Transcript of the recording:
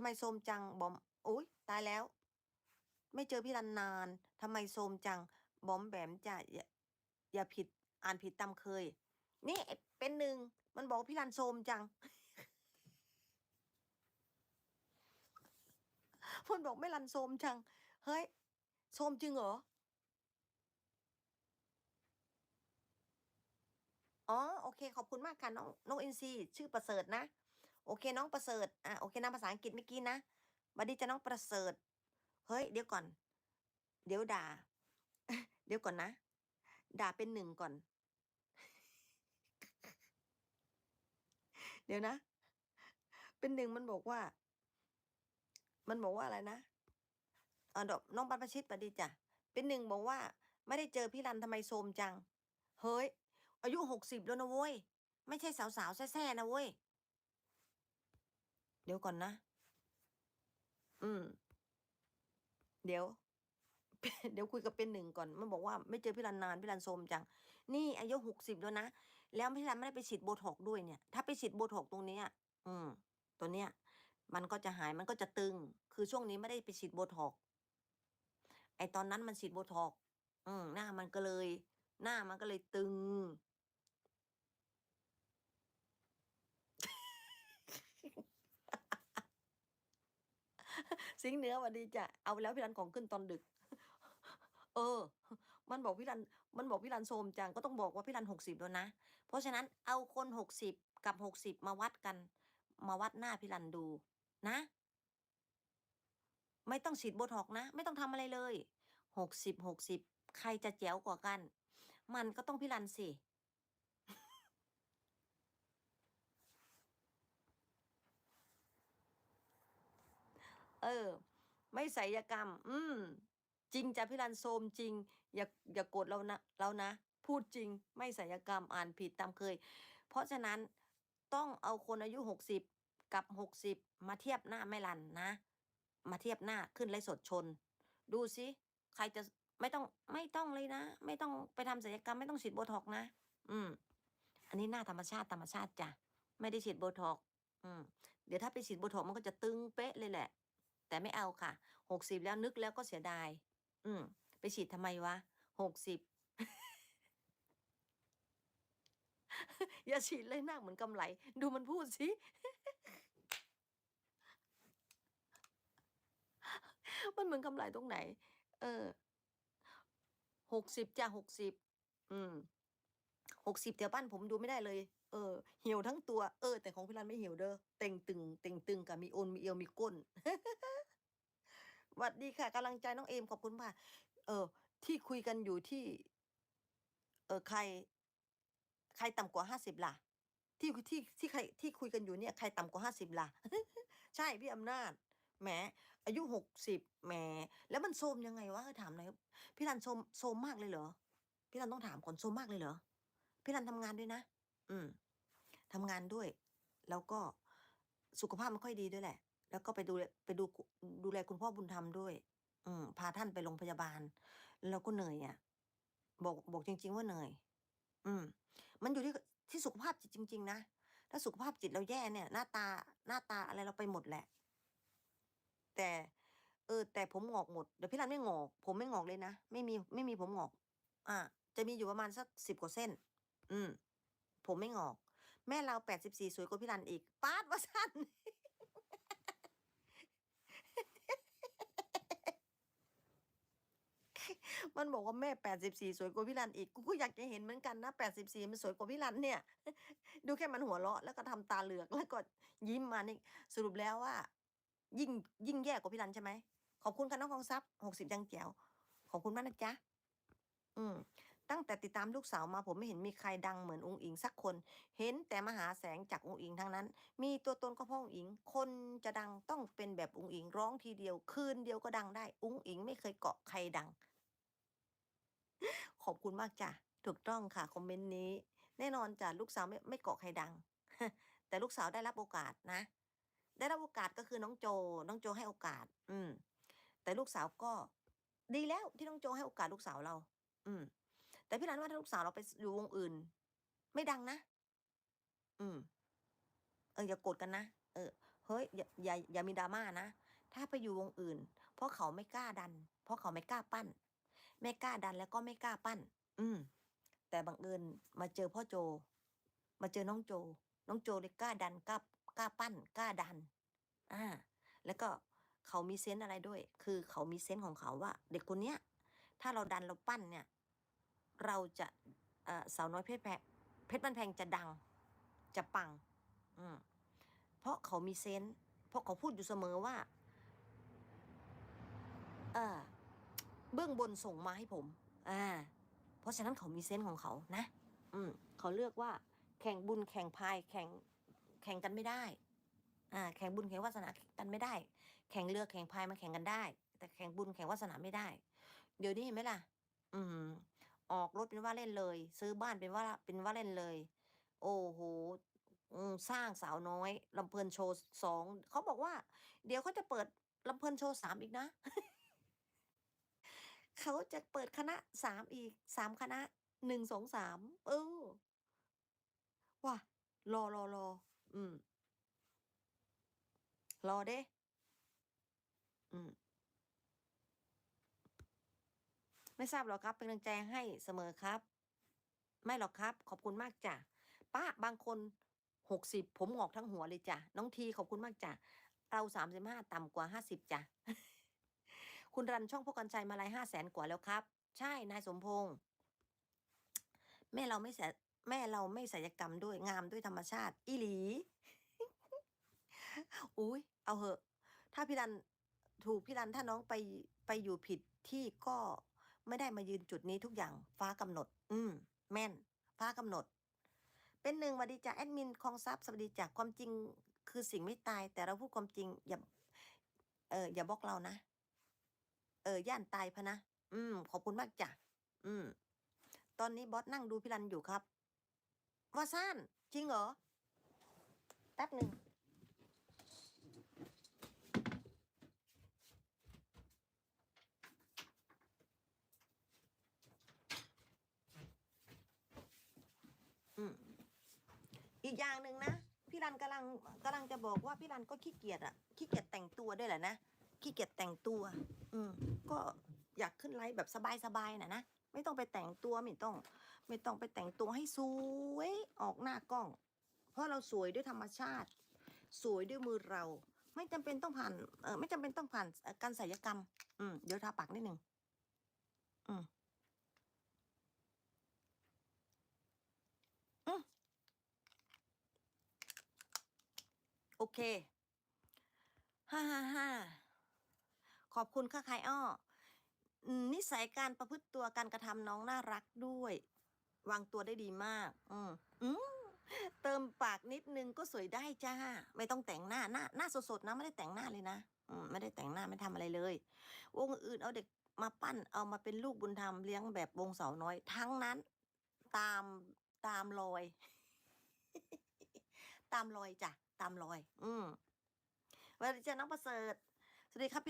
ทำไมโทมจังบอมอุ้ยตายแล้ว ไม่เจอพี่รันนานทำไมโทมจัง บอมแบมจะอย่าอย่าผิดอ่านผิดตามเคย นี่เป็นหนึ่งมันบอกพี่รันโทมจังมันบอกไม่รันโทมจัง เฮ้ยโทมจริงเหรออ๋อโอเค ขอบคุณมากค่ะน้องน้องอินซีชื่อประเสริฐนะ โอเคน้องประเสริฐอะโอเคนะภาษาอังกฤษเมื่อกี้นะบัดนี้จะน้องประเสริฐ เฮ้ย เดี๋ยวก่อน เดี๋ยวด่า เดี๋ยวก่อนนะ ด่าเป็นหนึ่งก่อน เดี๋ยวนะ เป็นหนึ่งมันบอกว่า มันบอกว่าอะไรนะอ่าดอกน้องบรรพชิตปดีจ้ะเป็นหนึ่งบอกว่า ไม่ได้เจอพี่รันทำไมโทรมจัง เฮ้ย อายุหกสิบแล้วนะเว้ย ไม่ใช่สาวๆแซ่ๆนะเว้ย เดี๋ยวก่อนนะ อืม เดี๋ยว เดี๋ยวคุยกับเป็นหนึ่งก่อน มันบอกว่าไม่เจอพี่รันนานพี่รันโทมจัง นี่อายุหกสิบแล้วนะ แล้วพี่รันไม่ได้ไปฉีดโบท็อกด้วยเนี่ย ถ้าไปฉีดโบท็อกตรงนี้อืม ตัวเนี้ย มันก็จะหาย มันก็จะตึง คือช่วงนี้ไม่ได้ไปฉีดโบท็อก ไอตอนนั้นมันฉีดโบท็อก อืม หน้ามันก็เลย หน้ามันก็เลยตึง สิงเหนือวันดีจ้ะเอาแล้วพี่รันของขึ้นตอนดึก เออ มันบอกพี่รันมันบอกพี่รันโทรมจังก็ต้องบอกว่าพี่รันหกสิบแล้วนะ เพราะฉะนั้นเอาคนหกสิบกับหกสิบมาวัดกัน มาวัดหน้าพี่รันดูนะ ไม่ต้องฉีดโบท็อกนะ ไม่ต้องทำอะไรเลยหกสิบหกสิบใครจะแจ๋วกว่ากัน มันก็ต้องพี่รันสิ เออ ไม่ศัลยกรรม อืม จริงจ้ะพี่รันโซมจริง อย่าอย่าโกรธเรานะเรานะ พูดจริง ไม่ศัลยกรรมอ่านผิดตามเคย เพราะฉะนั้นต้องเอาคนอายุหกสิบกับหกสิบมาเทียบหน้าแม่รันนะ มาเทียบหน้าขึ้นไลสดชน ดูสิใครจะไม่ต้องไม่ต้องเลยนะ ไม่ต้องไปทำศัลยกรรมไม่ต้องฉีดโบท็อกนะ อืม อันนี้หน้าธรรมชาติธรรมชาติจ้ะไม่ได้ฉีดโบท็อกอืม เดี๋ยวถ้าไปฉีดโบท็อกมันก็จะตึงเป๊ะเลยแหละ แต่ไม่เอาค่ะหกสิบแล้วนึกแล้วก็เสียดาย อืม ไปฉีดทำไมวะหกสิบอย่าฉีดเลยหน้าเหมือนกำไร ดูมันพูดสิมันเหมือนกำไรตรงไหน เออ หกสิบจ้ะหกสิบ อืม หกสิบแถวบ้านผมดูไม่ได้เลย เออ เหี่ยวทั้งตัว เออ แต่ของพี่รันไม่เหี่ยวเด้อ เต่งตึง เต่งตึงกับมีโอนมีเอวมีก้นหวัดดีค่ะกำลังใจน้องเอมขอบคุณค่ะ เออ ที่คุยกันอยู่ที่ เออใคร ใครต่ำกว่าห้าสิบล่ะ ที่ที่ที่ใครที่คุยกันอยู่เนี่ยใครต่ำกว่าห้าสิบล่ะ ใช่พี่อำนาจแหมอายุหกสิบแหมแล้วมันโทมยังไงวะเออถามหน่อยพี่รันโทมโทมมากเลยเหรอพี่รันต้องถามก่อนโทมมากเลยเหรอพี่รันทำงานด้วยนะ อืมทำงานด้วย แล้วก็สุขภาพไม่ค่อยดีด้วยแหละ แล้วก็ไปดูไปดูดูแลคุณพ่อบุญธรรมด้วย อืมพาท่านไปโรงพยาบาล แล้วก็เหนื่อยอะ บอกบอกจริง ๆ ว่าเหนื่อย อืม มันอยู่ที่ที่สุขภาพจิตจริง ๆ นะถ้าสุขภาพจิตเราแย่เนี่ย หน้าตาหน้าตาอะไรเราไปหมดแหละ แต่ เออ แต่ผมงอกหมดเดี๋ยวพี่รันไม่งอก ผมไม่งอกเลยนะไม่มีไม่มีผมงอก อ่าจะมีอยู่ประมาณสักสิบกว่าเส้น อืม ผมไม่งอก แม่เราแปดสิบสี่สวยกว่าพี่รันอีกปาดว่าสั้นมันบอกว่าแม่แปดสิบสี่สวยกว่าพี่รันอีก กูก็อยากจะเห็นเหมือนกันนะแปดสิบสี่มันสวยกว่าพี่รันเนี่ย ดูแค่มันหัวเราะแล้วก็ทำตาเหลือกแล้วก็ยิ้มมานี่สรุปแล้วว่า ยิ่งยิ่งแย่กว่าพี่รันใช่ไหม ขอบคุณค่ะน้องกองซับหกสิบยังแจ๋ว ขอบคุณมากนะจ๊ะ อืม ตั้งแต่ติดตามลูกสาวมาผมไม่เห็นมีใครดังเหมือนองค์อิงสักคน เห็นแต่มหาแสงจากองค์อิงทั้งนั้น มีตัวตนก็พ่อองค์อิง คนจะดังต้องเป็นแบบองค์อิงร้องทีเดียว คืนเดียวก็ดังได้องค์อิงไม่เคยเกาะใครดัง ขอบคุณมากจ้ะถูกต้องค่ะคอมเมนต์นี้ แน่นอนจ้ะลูกสาวไม่ไม่เกาะใครดัง แต่ลูกสาวได้รับโอกาสนะ ได้รับโอกาสก็คือน้องโจ น้องโจให้โอกาส อืม แต่ลูกสาวก็ ดีแล้วที่น้องโจให้โอกาสลูกสาวเรา อืม แต่พี่รันว่าถ้าลูกสาวเราไปอยู่วงอื่น ไม่ดังนะ อืม เอออย่าโกรธกันนะ เออ เฮ้ย อย่าอย่าอย่ามีดราม่านะ ถ้าไปอยู่วงอื่น เพราะเขาไม่กล้าดัน เพราะเขาไม่กล้าปั้น ไม่กล้าดันแล้วก็ไม่กล้าปั้น อืม แต่บังเอิญมาเจอพ่อโจ มาเจอน้องโจ น้องโจเลยกล้าดันกล้ากล้าปั้น กล้าดัน อ่า แล้วก็เขามีเซนส์อะไรด้วย คือเขามีเซนส์ของเขาว่า เด็กคนเนี้ย ถ้าเราดันเราปั้นเนี่ย เราจะเสาวน้อยเพชรแพเพชรบ้านแพงจะดัง จะปัง อืมเพราะเขามีเซนส์เพราะเขาพูดอยู่เสมอว่า เออเบื้องบนส่งมาให้ผม อ่า เพราะฉะนั้นเขามีเซนส์ของเขานะ อืม เขาเลือกว่า แข่งบุญแข่งพาย แข่งแข่งกันไม่ได้ อ่า แข่งบุญแข่งวาสนากันไม่ได้ แข่งเรือแข่งพายมาแข่งกันได้ แต่แข่งบุญแข่งวาสนาไม่ได้ เดี๋ยวนี้เห็นไหมล่ะ อืม ออกรถเป็นว่าเล่นเลย ซื้อบ้านเป็นว่าเป็นว่าเล่นเลย โอ้โหสร้างสาวน้อยลำเพลินโชว์สองเขาบอกว่า เดี๋ยวเขาจะเปิดลำเพลินโชว์สามอีกนะ เขาจะเปิดคณะสามอีกสามคณะหนึ่งสองสามเออว่ารอรอรออืม รอเด้อืม ไม่ทราบหรอกครับ เป็นกำลังใจให้เสมอครับ ไม่หรอกครับ ขอบคุณมากจ้ะป้าบางคนหกสิบผมหงอกทั้งหัวเลยจ้ะน้องทีขอบคุณมากจ้ะเราสามสิบห้าต่ำกว่าห้าสิบจ้ะคุณรันช่องพวกกันชัยมาลายห้าแสนกว่าแล้วครับ ใช่นายสมพงษ์แม่เราไม่เสแม่เราไม่ศัลยกรรมด้วยงามด้วยธรรมชาติ อีหลี อุ้ยเอาเหอะ ถ้าพี่รันถูกพี่รันถ้าน้องไปไปอยู่ผิดที่ก็ ไม่ได้มายืนจุดนี้ทุกอย่างฟ้ากำหนด อืม แม่น ฟ้ากำหนด เป็นหนึ่งสวัสดีจากแอดมินคองทรัพย์สวัสดีจากความจริงคือสิ่งไม่ตาย แต่เราพูดความจริง อย่า เออ อย่าบอกเรานะ เออย่านตายพะนะ อืม ขอบคุณมากจ้ะ อืม ตอนนี้บอสนั่งดูพี่รันอยู่ครับว่าซ่านจริงเหรอ แป๊บหนึ่ง อืม อีกอย่างหนึ่งนะ พี่รัน กำลังกำลังจะบอกว่าพี่รันก็ขี้เกียจอะขี้เกียจแต่งตัวด้วยแหละนะขี้เกียจแต่งตัว อืม ก็อยากขึ้นไลฟ์แบบสบายๆนะนะไม่ต้องไปแต่งตัวไม่ต้อง ไม่ต้องไปแต่งตัวให้สวยออกหน้ากล้อง เพราะเราสวยด้วยธรรมชาติ สวยด้วยมือเรา ไม่จำเป็นต้องผ่านเออไม่จำเป็นต้องผ่านการศัลยกรรม อืมเดี๋ยวทาปากนิดหนึ่งอืม อืม โอเคฮ่าฮ่าฮ่าขอบคุณค่ะใครอ้อนิสัยการประพฤติตัวการกระทำน้องน่ารักด้วย วางตัวได้ดีมาก อืมอืมเติมปากนิดนึงก็สวยได้จ้า ไม่ต้องแต่งหน้าหน้าหน้าสดๆนะไม่ได้แต่งหน้าเลยนะอืมไม่ได้แต่งหน้าไม่ทำอะไรเลยวงอื่นเอาเด็กมาปั้นเอามาเป็นลูกบุญธรรมเลี้ยงแบบวงเสาน้อย ทั้งนั้น ตามตามรอย ตามรอยจ้ะ ตามรอย อืมสวัสดีจ้าน้องประเสริฐ สวัสดีครับพี่